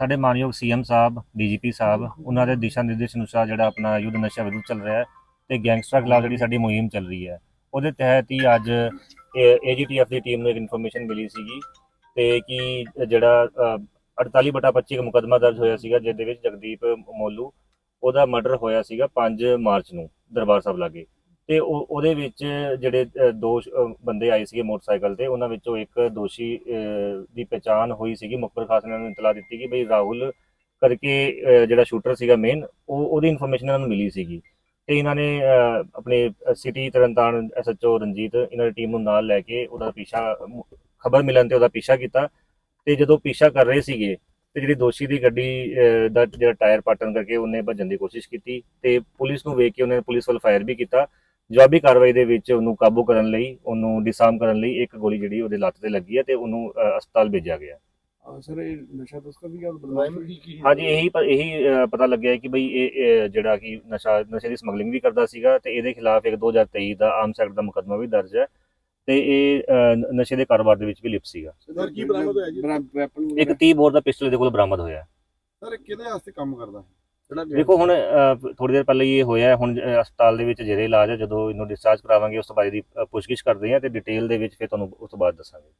ਸਾਡੇ ਮਾਨਯੋਗ ਸੀਐਮ ਸਾਹਿਬ ਡੀਜੀਪੀ ਸਾਹਿਬ ਉਹਨਾਂ ਦੇ ਦਿਸ਼ਾ ਨਿਰਦੇਸ਼ ਅਨੁਸਾਰ ਜਿਹੜਾ ਆਪਣਾ ਯੁੱਧ ਨਸ਼ਾ ਵਿਰੁੱਧ ਚੱਲ ਰਿਹਾ ਹੈ ਤੇ ਗੈਂਗਸਟਰ ਖਿਲਾਫ ਜਿਹੜੀ ਸਾਡੀ ਮੁਹਿੰਮ ਚੱਲ ਰਹੀ ਹੈ। ਉਹਦੇ ਤਹਿਤ ਹੀ ਅੱਜ ਏਜੀਟੀਐਫ ਦੀ ਟੀਮ ਨੂੰ ਇੱਕ ਇਨਫੋਰਮੇਸ਼ਨ ਮਿਲੀ ਸੀਗੀ ਤੇ ਕਿ ਜਿਹੜਾ ਅ, 48 ਬਟਾ 25 ਦਾ ਮੁਕੱਦਮਾ ਦਰਜ ਹੋਇਆ ਸੀਗਾ ਜਿਹਦੇ ਵਿੱਚ ਜਗਦੀਪ ਮੋਲੂ ਉਹਦਾ ਮਰਡਰ ਹੋਇਆ ਸੀਗਾ 5 ਮਾਰਚ ਨੂੰ ਦਰਬਾਰ ਸਾਹਿਬ ਲਾਗੇ। ਤੇ ਉਹ, ਉਹਦੇ ਵਿੱਚ ਜਿਹੜੇ ਦੋ ਬੰਦੇ ਆਏ ਸੀਗੇ ਮੋਟਰਸਾਈਕਲ ਤੇ, ਉਹਨਾਂ ਵਿੱਚੋਂ ਇੱਕ ਦੋਸ਼ੀ ਦੀ ਪਛਾਣ ਹੋਈ ਸੀਗੀ। ਮੁਖਬਰ ਖਾਸ ਨੇ ਨੂੰ ਇਤਲਾਹ ਦਿੱਤੀ ਕਿ ਬਈ ਰਾਹੁਲ ਕਰਕੇ ਜਿਹੜਾ ਸ਼ੂਟਰ ਸੀਗਾ ਮੇਨ ਉਹ, ਉਹਦੀ ਇਨਫੋਰਮੇਸ਼ਨ ਇਹਨਾਂ ਨੂੰ ਮਿਲੀ ਸੀਗੀ। ਤੇ ਇਹਨਾਂ ਨੇ ਆਪਣੇ ਸਿਟੀ ਤਰਨਤਾਰਨ ਐਸਐਚਓ ਰਣਜੀਤ, ਇਹਨਾਂ ਦੀ ਟੀਮ ਨੂੰ ਨਾਲ ਲੈ ਕੇ ਉਹਦਾ ਪਿੱਛਾ, ਖਬਰ ਮਿਲਣ ਤੇ ਉਹਦਾ ਪਿੱਛਾ ਕੀਤਾ। ਤੇ ਜਦੋਂ ਪਿੱਛਾ ਕਰ ਰਹੇ ਸੀਗੇ, ਤੇ ਜਿਹੜੀ ਦੋਸ਼ੀ ਦੀ ਗੱਡੀ ਦਾ ਜਿਹੜਾ ਟਾਇਰ ਪਾਟਣ ਕਰਕੇ ਉਹਨੇ ਭੱਜਣ ਦੀ ਕੋਸ਼ਿਸ਼ ਕੀਤੀ ਤੇ ਪੁਲਿਸ ਨੂੰ ਵੇਖ ਕੇ ਉਹਨੇ ਪੁਲਿਸ ਵੱਲ ਫਾਇਰ ਵੀ ਕੀਤਾ। ਜਵਾਬੀ ਕਾਰਵਾਈ ਦੇ ਵਿੱਚ ਉਹਨੂੰ ਕਾਬੂ ਕਰਨ ਲਈ ਉਹਨੂੰ ਡਿਸਾਰਮ ਕਰਨ ਲਈ ਇੱਕ ਗੋਲੀ ਜਿਹੜੀ ਉਹਦੇ ਲੱਤ ਤੇ ਲੱਗੀ ਹੈ ਤੇ ਉਹਨੂੰ ਅ, ਹਸਪਤਾਲ ਭੇਜਿਆ ਗਿਆ ਹਾਂ। ਸਰ ਇਹ ਨਸ਼ਾ ਤਸਕਰ ਦੀ ਗੱਲ ਬਦਲਾਅ ਕੀ ਕੀ ਹਾਂਜੀ ਇਹੀ ਪ- ਇਹੀ ਅ, ਪਤਾ ਲੱਗਿਆ ਹੈ ਕਿ ਬਈ ਇਹ ਇਹ ਜਿਹੜਾ ਕਿ ਨਸ਼ਾ ਨਸ਼ੇ ਦੀ ਸਮਗਲਿੰਗ ਵੀ ਕਰਦਾ ਸੀਗਾ ਤੇ ਇਹਦੇ ਖਿਲਾਫ ਇੱਕ 2023 ਦਾ ਆਰਮਸ ਐਕਟ ਦਾ ਮੁਕੱਦਮਾ ਵੀ ਦਰਜ ਹੈ ਤੇ ਇਹ ਅ, ਨ- ਨਸ਼ੇ ਦੇ ਕਾਰੋਬਾਰ ਦੇ ਵਿੱਚ ਵੀ ਲਿਪਤ ਸੀਗਾ। ਸਰ ਕੀ ਬਰਾਮਦ ਹੋਇਆ ਜੀ? ਵੈਪਨ ਇੱਕ 30 ਬੋਰ ਦਾ ਪਿਸਟਲ ਇਹਦੇ ਕੋਲ ਬਰਾਮਦ ਹੋਇਆ। ਸਰ ਇਹ ਕਿਹਦੇ ਵਾਸਤੇ ਕੰਮ ਕਰਦਾ ਹੈ? ਦੇਖੋ ਹੁਣ ਥੋੜੀ ਦੇਰ ਪਹਿਲਾਂ ਹੀ ਇਹ ਹੋਇਆ ਹੁਣ ਹਸਪਤਾਲ ਦੇ ਵਿੱਚ ਜਿਹੜੇ ਇਲਾਜ ਹੈ, ਜਦੋਂ ਇਹਨੂੰ ਡਿਸਚਾਰਜ ਕਰਾਵਾਂਗੇ, ਉਸ ਤੋਂ ਬਾਅਦ ਦੀ ਪੁੱਛਗਿੱਛ ਕਰਦੇ ਹਾਂ ਤੇ ਡਿਟੇਲ ਦੇ ਵਿੱਚ ਫਿਰ ਤੁਹਾਨੂੰ ਉਸ ਤੋਂ ਬਾਅਦ ਦੱਸਾਂਗੇ।